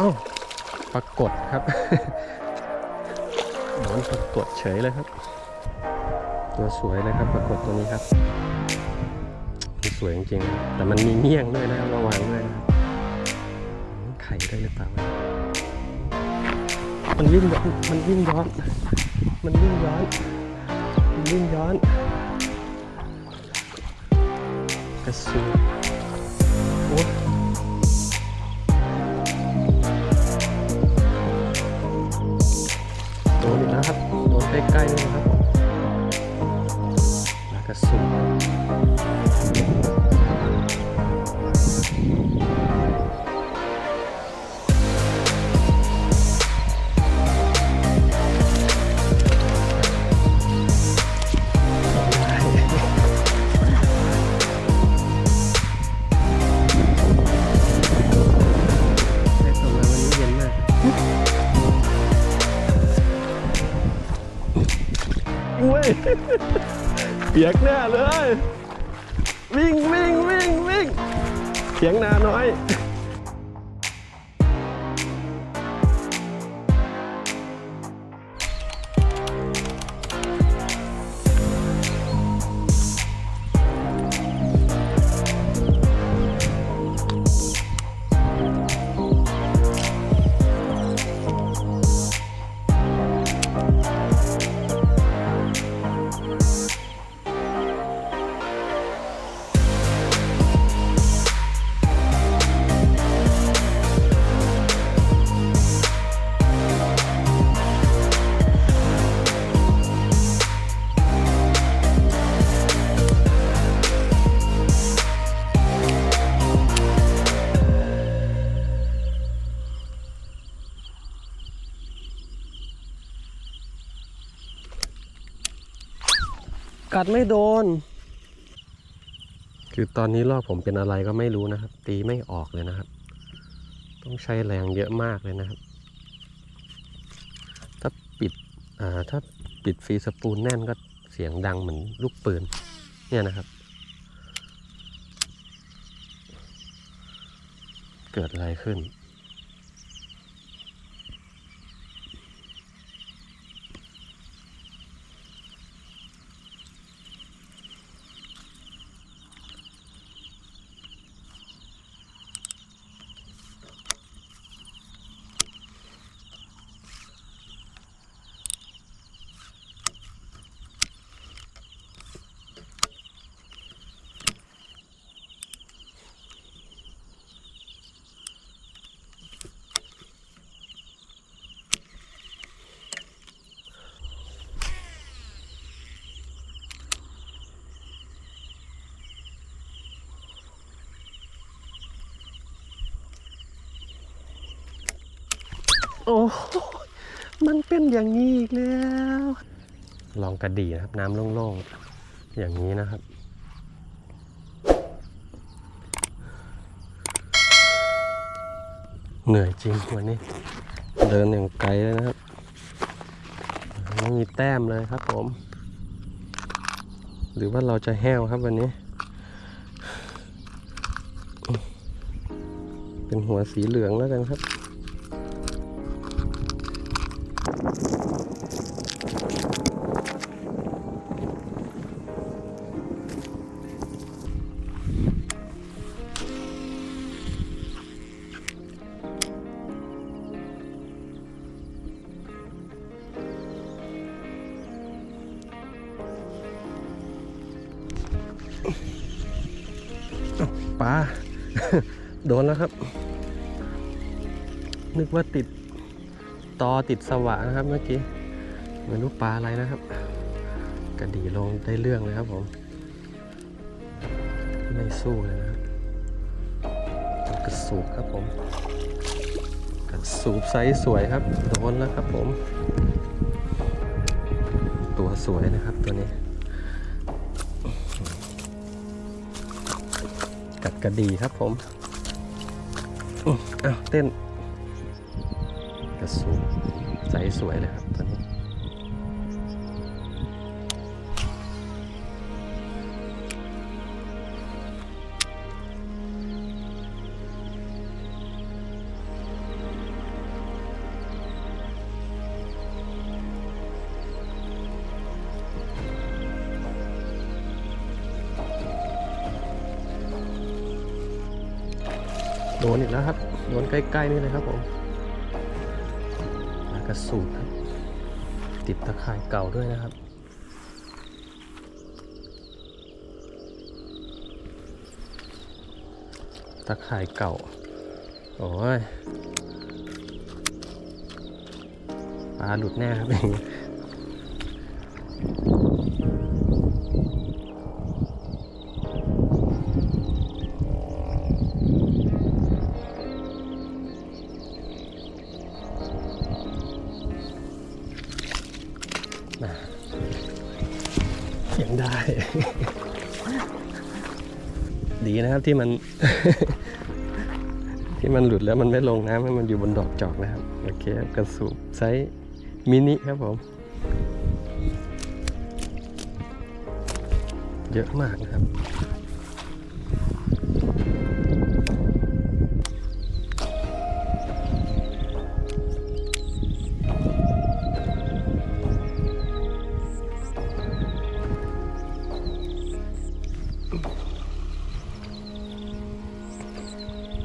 อ้าวปรากฏครับโดนปรากฏเฉยเลยครับ ตัวสวยเลยครับปรากฏตัวนี้ครับสวยจริงๆ แต่มันมีเงี้ยงด้วยนะระวังด้วยนะไข่ได้หรือเปล่า มันวิ่งย้อน มันวิ่งย้อน มันวิ่งย้อน มันวิ่งย้อน กระสือ ปียกแน่เลย วิ่งวิ่งวิ่งวิ่งเสียงนาน้อย กัดไม่โดน คือตอนนี้รอบผมเป็นอะไรก็ไม่รู้นะครับ ตีไม่ออกเลยนะครับ ต้องใช้แรงเยอะมากเลยนะครับ ถ้าปิดอ่าถ้าปิดฟีสปูลแน่นก็เสียงดังเหมือนลูกปืน เนี่ยนะครับ เกิดอะไรขึ้น โอ้โหมันเป็นอย่างนี้อีกแล้ว ลองกระดีนะครับน้ำโล่งๆ อย่างนี้นะครับ เหนื่อยจริงวันนี้ เดินอย่างไกลเลยนะครับไม่มีแต้มเลยครับผม หรือว่าเราจะแห้วครับวันนี้ เป็นหัวสีเหลืองแล้วกันครับ ปลา โดนแล้วครับ นึกว่าติด ตอติดสวะนะครับเมื่อกี้ไม่รู้ปลาอะไรนะครับกระดีลงได้เรื่องเลยครับผม ไม่สู้เลยนะครับกระสูบครับผมกระสูบไซส์สวยครับโดนแล้วครับผม ตัวสวยนะครับตัวนี้กัดกระดีครับผมอ้าวเต้น จะสูใสสวยเลยครับตอนนี้โดนอีกแล้วครับโดนใกล้ๆนี่เลยครับผม ระสูบครับ ติดตะข่ายเก่าด้วยนะครับ ตะข่ายเก่า โอ้ยปลาหลุดแน่ครับอง นะครับที่มัน ที่มันหลุดแล้วมันไม่ลงน้ำให้มันอยู่บนดอกจอกนะครับโอเคครับกระสูบไซส์มินิครับผม เยอะมากนะครับ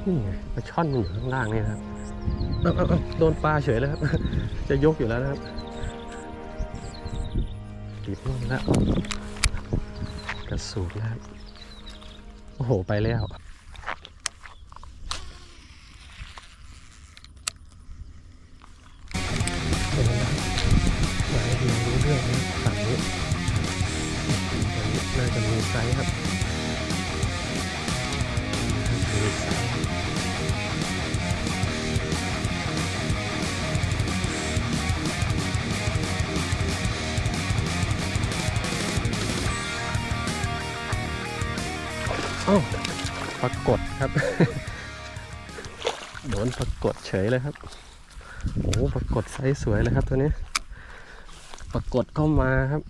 นี่ปลาช่อนมันอยู่ข้างล่างนี่นะครับโดนปลาเฉยแล้วครับ จะยกอยู่แล้วนะครับติดลงแล้วกระสูบแล้วโอ้โหไปแล้ว เฉยเลยครับ โอ้ปรากฏไซส์สวยเลยครับตัวนี้ ปรากฏเข้ามาครับ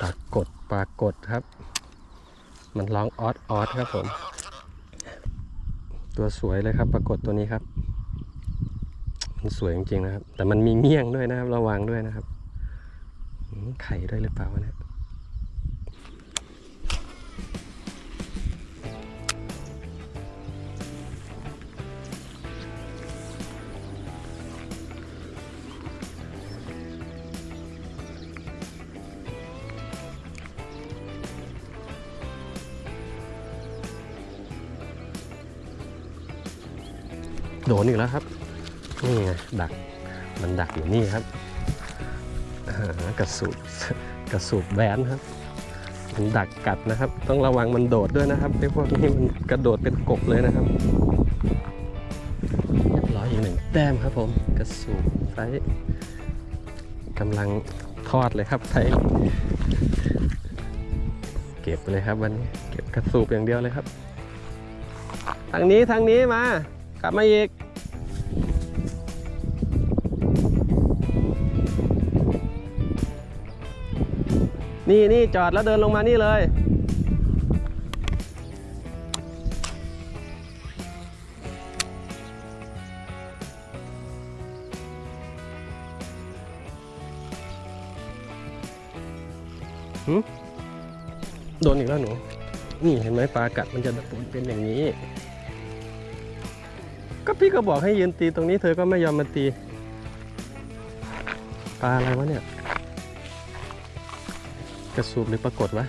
ปรากฏปรากฏครับ มันร้องออดออดครับผม ตัวสวยเลยครับ ปรากฏตัวนี้ครับ มันสวยจริงๆนะครับ แต่มันมีเงี้ยงด้วยนะครับ ระวังด้วยนะครับ ไข่ด้วยหรือเปล่าวะเนี่ย โดนอีกแล้วครับ นี่ไงดัก มันดักอยู่นี่ครับกระสูบกระสูบแบนครับมันดักกัดนะครับ ต้องระวังมันโดดด้วยนะครับไอ้พวกนี้มันกระโดดเป็นกบเลยนะครับเรียบร้อยอีกหนึ่งแต้มครับผม กระสูบไซกำลังทอดเลยครับไซเก็บเลยครับวันนี้เก็บกระสูบอย่างเดียวเลยครับ ทางนี้ทางนี้มากลับมาอีก นี่นี่จอดแล้วเดินลงมานี่เลยหืมโดนอีกแล้วหนู นี่เห็นไหมปลากัดมันจะเป็นอย่างนี้ ก็พี่ก็บอกให้ยืนตีตรงนี้เธอก็ไม่ยอมมาตี ปลาอะไรวะเนี่ย กระสูบหรือปรากฏวะ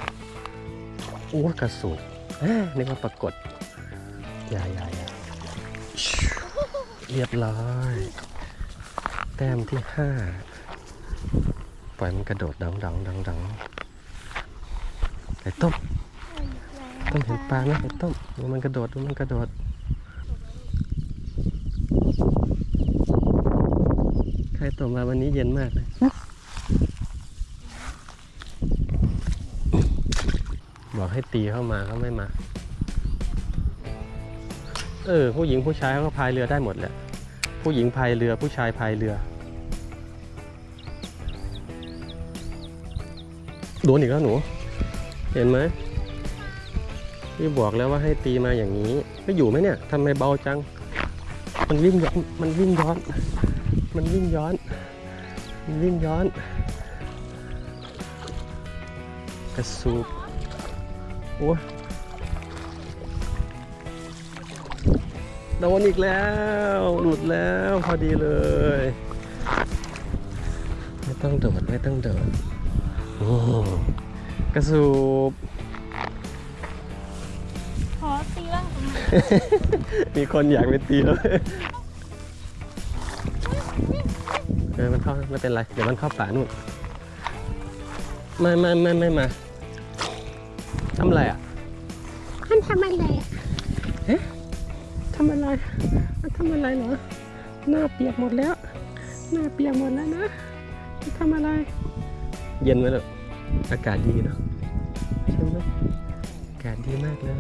โอ้กระสูบเอ๊ะนึกว่าปรากฏยายาย่าเรียบร้อย แต้มที่ห้าปล่อยมันกระโดดดังดังดังดังไอ้ต้มต้มเห็นปลาไหมไอ้ต้มดูมันกระโดดดูมันกระโดดใครตกมาวันนี้เย็นมากเลย บอก ให้ตีเข้ามาเขาไม่มา เออ ผู้หญิงผู้ชายเขาก็พายเรือได้หมดแหละ ผู้หญิงพายเรือผู้ชายพายเรือ โดนอีกแล้วหนู เห็นไหมพี่บอกแล้วว่าให้ตีมาอย่างนี้ไม่อยู่ไหมเนี่ยทำไมเบาจัง มันวิ่งย้อน มันวิ่งย้อน มันวิ่งย้อน มันวิ่งย้อนกระสูบ โอ้ยโดนอีกแล้ว หลุดแล้วพอดีเลย ไม่ต้องโดดไม่ต้องโดดอืมกระสูบขอตีบ้างตรงนี้มีคนอยากไปตีแล้วเออมันเข้าไม่เป็นไร เดี๋ยวมันเข้าป่านู่นไม่ไม่ไม่ไม่มา ทำอะไรอะ มันทำอะไรอะทำอะไร มันทำอะไรเหรอ หน้าเปียกหมดแล้ว หน้าเปียกหมดแล้วนะมันทำอะไร เย็นไหมลูกอากาศดีเนาะใช่ไหมอากาศดีมากเลย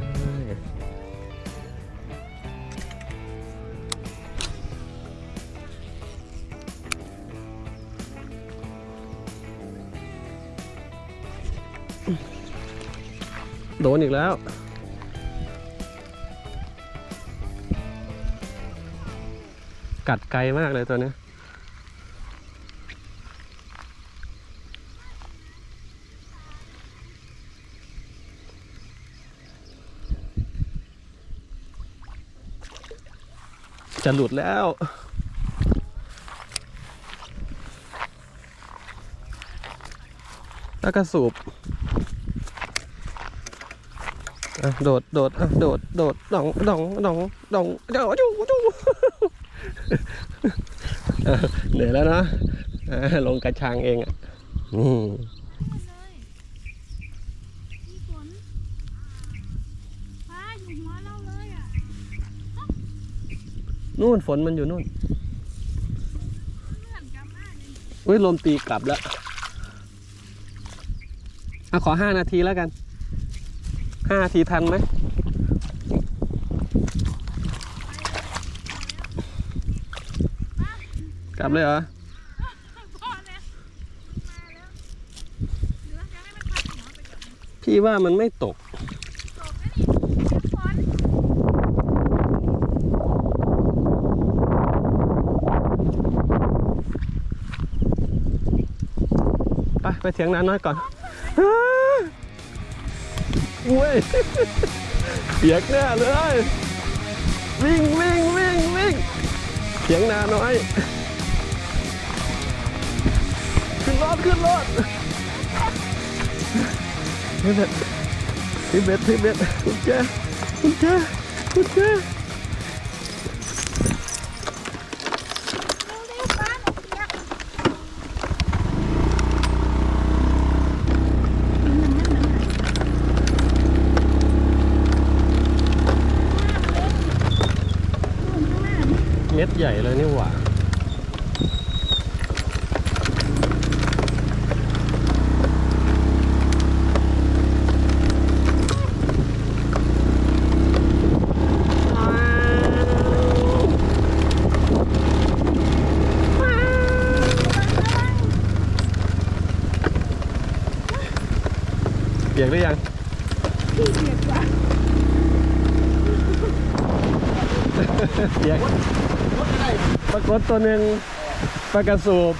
โดนอีกแล้ว กัดไกลมากเลยตัวนี้จะหลุดแล้ว แล้วก็สูบอะ โดด โดดโดด โดดดองดองดองดองเดี๋ยวจูจูเหนื่อยแล้วนะลงกระชังเองอะนี่นู่นฝนมันอยู่นู่นเหมือนกันมากเลยอุ้ยลมตีกลับแล้วอะขอห้านาทีแล้วกัน ห้าทีทันไหมกลับเลยเหรอพี่ว่ามันไม่ตกไปไปเถียงน้าน้อยก่อน อุ้ยเปียกแน่เลย วิ่งวิ่งวิ่งวิ่งเถียงนาน้อย ขึ้นรถขึ้นรถที่เบ็ดที่เบ็ดที่เบ็ดคุณเจ้คุณเจ้คุณเจ้ เร็วๆฟ้าหนูเปียก เม็ด ใหญ่เลยนี่หว่าเปียกหรือยังพี่เปียกกว่าเปียก ปรากฏตัวหนึ่งปลากระสูบ